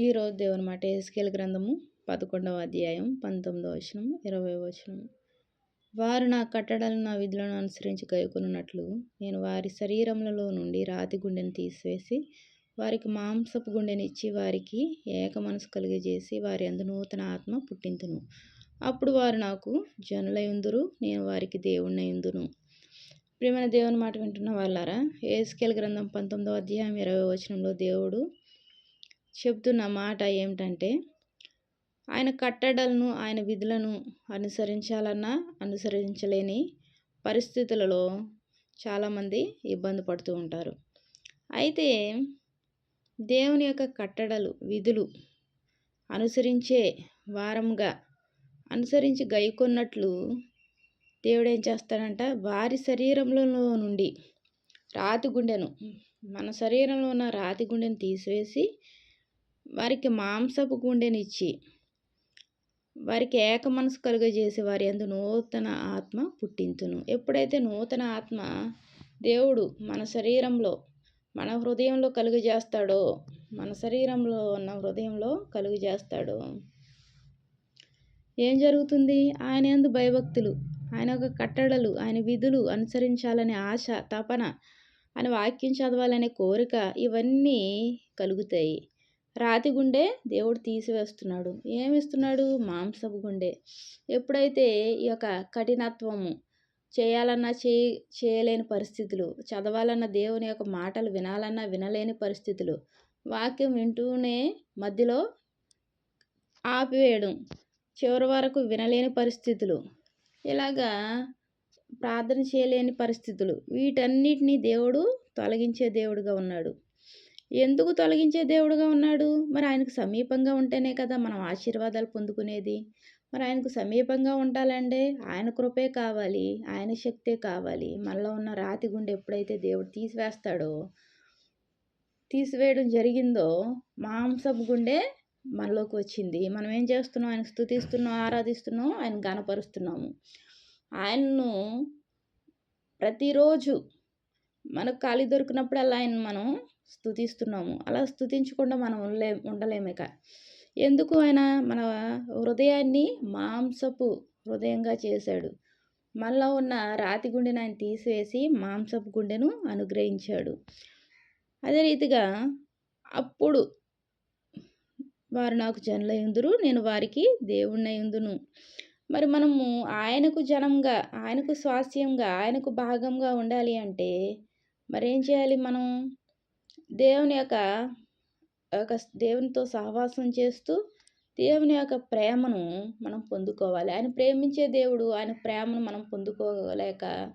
ఈరోజు దేవుని మాట ఎస్కేల్ గ్రంథము పదకొండవ అధ్యాయం పంతొమ్మిదవ వచనం ఇరవై వచనం. వారు నా కట్టడలను నా విధులను అనుసరించి గైకొనున్నట్లు నేను వారి శరీరములలో నుండి రాతి గుండెని తీసివేసి వారికి మాంసపు గుండెనిచ్చి వారికి ఏక మనసు కలిగజేసి వారి అందు నూతన ఆత్మ పుట్టింతును. అప్పుడు వారు నాకు జనులయుందురు నేను వారికి దేవుణ్ణయుందును. ప్రియమైన దేవుని మాట వింటున్న వాళ్ళారా ఏస్కేల్ గ్రంథం పంతొమ్మిదవ అధ్యాయం ఇరవై వచనంలో దేవుడు చెప్తున్న మాట ఏమిటంటే ఆయన కట్టడలను ఆయన విధులను అనుసరించాలన్నా అనుసరించలేని పరిస్థితులలో చాలామంది ఇబ్బంది పడుతూ ఉంటారు. అయితే దేవుని యొక్క కట్టడలు విధులు అనుసరించే వారంగా అనుసరించి గైకొన్నట్లు దేవుడు ఏం చేస్తాడంట? వారి శరీరంలో నుండి రాతి గుండెను మన శరీరంలో ఉన్న రాతి గుండెను తీసివేసి వారికి మాంసపు గుండెనిచ్చి వారికి ఏక మనసు కలుగజేసి వారి అందు నూతన ఆత్మ పుట్టించును ఎప్పుడైతే నూతన ఆత్మ దేవుడు మన శరీరంలో మన హృదయంలో కలుగజేస్తాడో మన శరీరంలో ఉన్న హృదయంలో కలుగజేస్తాడో ఏం జరుగుతుంది? ఆయన ఎందు భయభక్తులు ఆయన యొక్క కట్టడలు ఆయన విధులు అనుసరించాలనే ఆశ తపన ఆయన వాక్యం చదవాలనే కోరిక ఇవన్నీ కలుగుతాయి. రాతి గుండె దేవుడు తీసివేస్తున్నాడు. ఏమిస్తున్నాడు? మాంసపు గుండె. ఎప్పుడైతే ఈ యొక్క కఠినత్వము చేయాలన్నా చే చేయలేని పరిస్థితులు చదవాలన్న దేవుని యొక్క మాటలు వినాలన్నా వినలేని పరిస్థితులు వాక్యం వింటూనే మధ్యలో ఆపివేయడం చివరి వరకు వినలేని పరిస్థితులు ఇలాగా ప్రార్థన చేయలేని పరిస్థితులు వీటన్నిటినీ దేవుడు తొలగించే దేవుడుగా ఉన్నాడు. ఎందుకు తొలగించే దేవుడుగా ఉన్నాడు? మరి ఆయనకు సమీపంగా ఉంటేనే కదా మనం ఆశీర్వాదాలు పొందుకునేది. మరి ఆయనకు సమీపంగా ఉండాలంటే ఆయన కృపే కావాలి ఆయన శక్తే కావాలి. మనలో ఉన్న రాతి గుండె ఎప్పుడైతే దేవుడు తీసివేస్తాడో తీసివేయడం జరిగిందో మాంసపు గుండె మనలోకి వచ్చింది. మనం ఏం చేస్తున్నాం? ఆయన స్థుతిస్తున్నాం ఆరాధిస్తున్నాం ఆయన గనపరుస్తున్నాము ఆయన్ను ప్రతిరోజు మనకు ఖాళీ దొరికినప్పుడల్లా ఆయన మనం స్థుతిస్తున్నాము అలా స్థుతించకుండా మనం ఉండలే ఉండలేమిక. ఎందుకు ఆయన మన హృదయాన్ని మాంసపు హృదయంగా చేశాడు. మనలో ఉన్న రాతి గుండెను ఆయన తీసివేసి మాంసపు గుండెను అనుగ్రహించాడు. అదే రీతిగా అప్పుడు వారు నాకు జనులయ్యుందురు నేను వారికి దేవుణ్ణయుందును మరి మనము ఆయనకు జనంగా ఆయనకు స్వాస్థ్యంగా ఆయనకు భాగంగా ఉండాలి అంటే మరేం చేయాలి మనం? దేవుని యొక్క ఒక దేవునితో సహవాసం చేస్తూ దేవుని యొక్క ప్రేమను మనం పొందుకోవాలి. ఆయన ప్రేమించే దేవుడు ఆయన ప్రేమను మనం పొందుకోలేక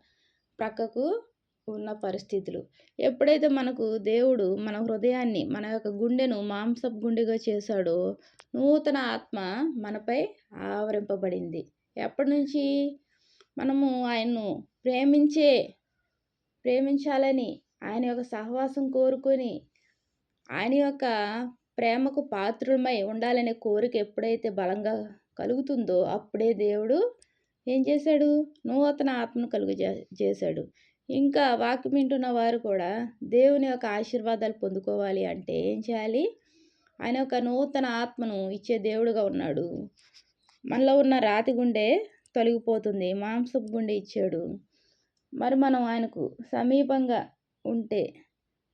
ప్రక్కకు ఉన్న పరిస్థితులు. ఎప్పుడైతే మనకు దేవుడు మన హృదయాన్ని మన యొక్క గుండెను మాంసపు గుండెగా చేశాడో నూతన ఆత్మ మనపై ఆవరింపబడింది. ఎప్పటి నుంచి? మనము ఆయన్ను ప్రేమించే ప్రేమించాలని ఆయన యొక్క సహవాసం కోరుకొని ఆయన యొక్క ప్రేమకు పాత్రులమై ఉండాలనే కోరిక ఎప్పుడైతే బలంగా కలుగుతుందో అప్పుడే దేవుడు ఏం చేశాడు? నూతన ఆత్మను కలుగు చేశాడు. ఇంకా వాక్యం వింటున్న వారు కూడా దేవుని యొక్క ఆశీర్వాదాలు పొందుకోవాలి అంటే ఏం చేయాలి? ఆయన యొక్క నూతన ఆత్మను ఇచ్చే దేవుడుగా ఉన్నాడు. మనలో ఉన్న రాతి గుండె తొలగిపోతుంది మాంసపు గుండె ఇచ్చాడు. మరి మనం ఆయనకు సమీపంగా ఉంటే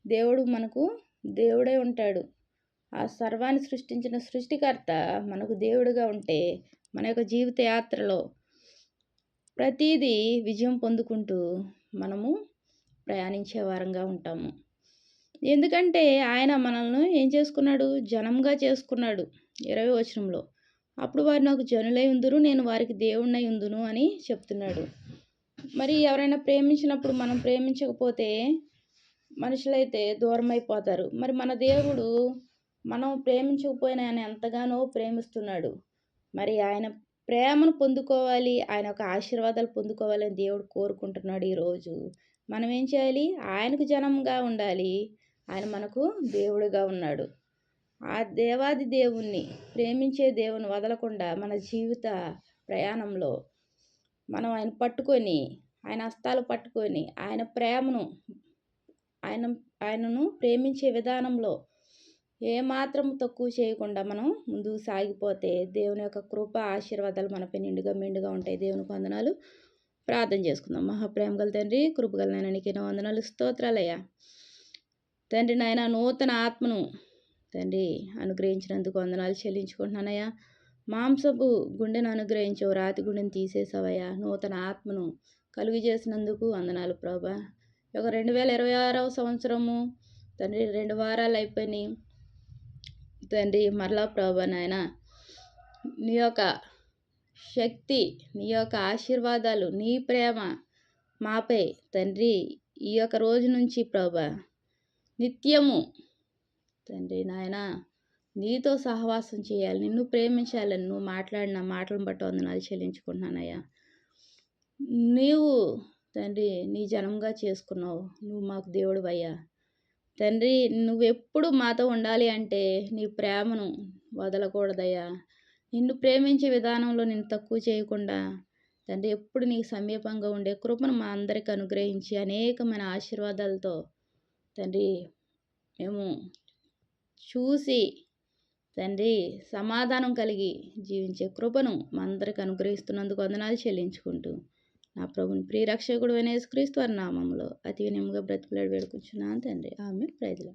దేవుడు మనకు దేవుడే ఉంటాడు. ఆ సర్వాన్ని సృష్టించిన సృష్టికర్త మనకు దేవుడుగా ఉంటే మన యొక్క జీవిత యాత్రలో ప్రతీదీ విజయం పొందుకుంటూ మనము ప్రయాణించే వారంగా ఉంటాము. ఎందుకంటే ఆయన మనల్ని ఏం చేసుకున్నాడు? జనంగా చేసుకున్నాడు ఇరవై వచనంలో. అప్పుడు వారు నాకు జనులై ఉందురు నేను వారికి దేవుణ్ణై ఉందును అని చెప్తున్నాడు. మరి ఎవరైనా ప్రేమించినప్పుడు మనం ప్రేమించకపోతే మనుషులైతే దూరం అయిపోతారు మరి మన దేవుడు మనం ప్రేమించకపోయినా ఆయన ఎంతగానో ప్రేమిస్తున్నాడు. మరి ఆయన ప్రేమను పొందుకోవాలి ఆయన ఒక ఆశీర్వాదాలు పొందుకోవాలని దేవుడు కోరుకుంటున్నాడు ఈరోజు మనం ఏం చేయాలి? ఆయనకు జనంగా ఉండాలి. ఆయన మనకు దేవుడుగా ఉన్నాడు. ఆ దేవాది దేవుణ్ణి ప్రేమించే దేవుని వదలకుండా మన జీవిత ప్రయాణంలో మనం ఆయన పట్టుకొని ఆయన హస్తాలు పట్టుకొని ఆయన ప్రేమను ఆయన ఆయనను ప్రేమించే విధానంలో ఏమాత్రం తక్కువ చేయకుండా మనం ముందుకు సాగిపోతే దేవుని యొక్క కృప ఆశీర్వాదాలు మనపై నిండుగా మెండుగా ఉంటాయి. దేవునికి వందనాలు. ప్రార్థన చేసుకుందాం. మహాప్రేమ గల తండ్రి కృపగల నాయన నీకు ఎన్నో వందనాలు. స్తోత్రాలయ్యా. తండ్రి నాయన నూతన ఆత్మను తండ్రి అనుగ్రహించినందుకు వందనాలు చెల్లించుకుంటున్నానయ్యా. మాంసపు గుండెను అనుగ్రహించావు రాతి గుండెను తీసేసావయ్యా. నూతన ఆత్మను కలుగు చేసినందుకు వందనాలు ప్రభా. ఒక రెండు వేల ఇరవై ఆరవ సంవత్సరము తండ్రి రెండు వారాలు అయిపోయినాయి. తండ్రి మరలా ప్రభా నాయన నీ యొక్క శక్తి నీ యొక్క ఆశీర్వాదాలు నీ ప్రేమ మాపై తండ్రి ఈ యొక్క రోజు నుంచి ప్రభా. నిత్యము తండ్రి నాయన నీతో సహవాసం చేయాలి నిన్ను ప్రేమించాలని నువ్వు మాట్లాడిన మాటలను బట్టి వందనాలు చెల్లించుకుంటున్నానయ్యా. నీవు తండ్రి నీ జనంగా చేసుకున్నావు. నువ్వు మాకు దేవుడు అయ్యా తండ్రి నువ్వెప్పుడు మాతో ఉండాలి అంటే నీ ప్రేమను వదలకూడదయ్యా. నిన్ను ప్రేమించే విధానంలో నిన్ను తక్కువ చేయకుండా తండ్రి ఎప్పుడు నీకు సమీపంగా ఉండే కృపను మా అందరికి అనుగ్రహించి అనేకమైన ఆశీర్వాదాలతో తండ్రి మేము చూసి తండ్రి సమాధానం కలిగి జీవించే కృపను మా అందరికి అనుగ్రహిస్తున్నందుకు వందనాలు చెల్లించుకుంటూ నా ప్రభుని ప్రియరక్షకుడు అనేసుక్రీస్తు వారి నామంలో అతి వినయంగా బ్రతికిలాడి వేడుకుంటున్నాను తండ్రి. ఆమె ప్రైజ్లో